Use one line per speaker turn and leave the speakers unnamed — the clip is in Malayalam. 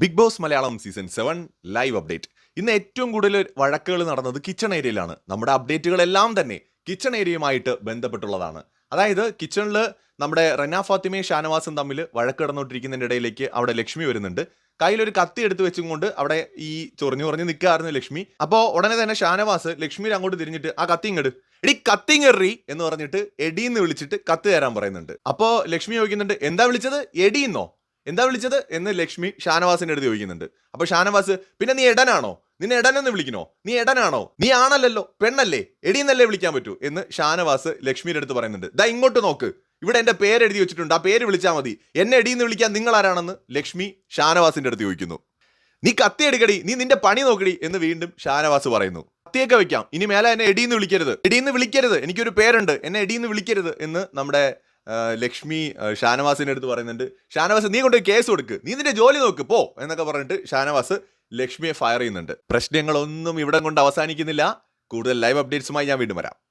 Bigg Boss Malayalam season seven live update ഇന്ന് ഏറ്റവും കൂടുതൽ വഴക്കുകൾ നടന്നത് കിച്ചൺ ഏരിയയിലാണ് നമ്മുടെ അപ്ഡേറ്റുകളെല്ലാം തന്നെ കിച്ചൺ ഏരിയയുമായിട്ട് ബന്ധപ്പെട്ടുള്ളതാണ്. അതായത് കിച്ചണിൽ നമ്മുടെ റന ഫാത്തിമയും ഷാനവാസും തമ്മിൽ വഴക്ക് കടന്നുകൊണ്ടിരിക്കുന്നതിന്റെ ഇടയിലേക്ക് അവിടെ ലക്ഷ്മി വരുന്നുണ്ട്. കയ്യിലൊരു കത്തി എടുത്ത് വെച്ചുകൊണ്ട് അവിടെ ഈ ചൊറിഞ്ഞു കുറഞ്ഞ് നിൽക്കായിരുന്നു ലക്ഷ്മി. അപ്പോൾ ഉടനെ തന്നെ ഷാനവാസ് ലക്ഷ്മിയിൽ അങ്ങോട്ട് തിരിഞ്ഞിട്ട് ആ കത്തി ഇങ്ങട്. എടി കത്തി ഇങ്ങറി എന്ന് പറഞ്ഞിട്ട് എടീന്ന് വിളിച്ചിട്ട് കത്ത് തരാൻ പറയുന്നുണ്ട്. അപ്പോൾ ലക്ഷ്മി ചോദിക്കുന്നുണ്ട് എന്താ വിളിച്ചത്? എടീന്നോ? എന്താ വിളിച്ചത്? എന്ന് ലക്ഷ്മി ഷാനവാസിന്റെ അടുത്ത് ചോദിക്കുന്നുണ്ട്. അപ്പൊ ഷാനവാസ് പിന്നെ നീ എടനാണോ? നിന്നെ എടനെന്ന് വിളിക്കണോ? നീ എടനാണോ? നീ ആണല്ലല്ലോ? പെണ്ണല്ലേ? എടിയെന്നല്ലേ വിളിക്കാൻ പറ്റൂ? എന്ന് ഷാനവാസ് ലക്ഷ്മിയുടെ അടുത്ത് പറയുന്നുണ്ട്. ദാ ഇങ്ങോട്ട് നോക്ക്. ഇവിടെ എന്റെ പേര് എഴുതി വെച്ചിട്ടുണ്ട്. ആ പേര് വിളിച്ചാൽ മതി. എന്നെ എടീന്ന് വിളിക്കാൻ നിങ്ങൾ ആരാണെന്ന്? ലക്ഷ്മി ഷാനവാസിന്റെ അടുത്ത് ചോദിക്കുന്നു. നീ കത്തി എടുക്കടി. നീ നിന്റെ പണി നോക്കടി. എന്ന് വീണ്ടും ഷാനവാസ് പറയുന്നു. കത്തിയൊക്കെ വെക്കാം. ഇനി മേലെ എന്നെ എടീന്ന് വിളിക്കരുത്. എടീന്ന് വിളിക്കരുത്. എനിക്കൊരു പേരുണ്ട്. എന്നെ എടീന്ന് വിളിക്കരുത്. എന്ന് നമ്മുടെ ലക്ഷ്മി ഷാനവാസിന്റെ അടുത്ത് പറയുന്നുണ്ട് ഷാനവാസ് നീ കൊണ്ട് കേസ് കൊടുക്ക്. നീ നിന്റെ ജോലി നോക്ക് പോ. എന്നൊക്കെ പറഞ്ഞിട്ട് ഷാനവാസ് ലക്ഷ്മിയെ ഫയർ ചെയ്യുന്നുണ്ട്. പ്രശ്നങ്ങളൊന്നും ഇവിടെ കൊണ്ട് അവസാനിക്കുന്നില്ല. കൂടുതൽ ലൈവ് അപ്ഡേറ്റ്സുമായി ഞാൻ വീണ്ടും വരാം.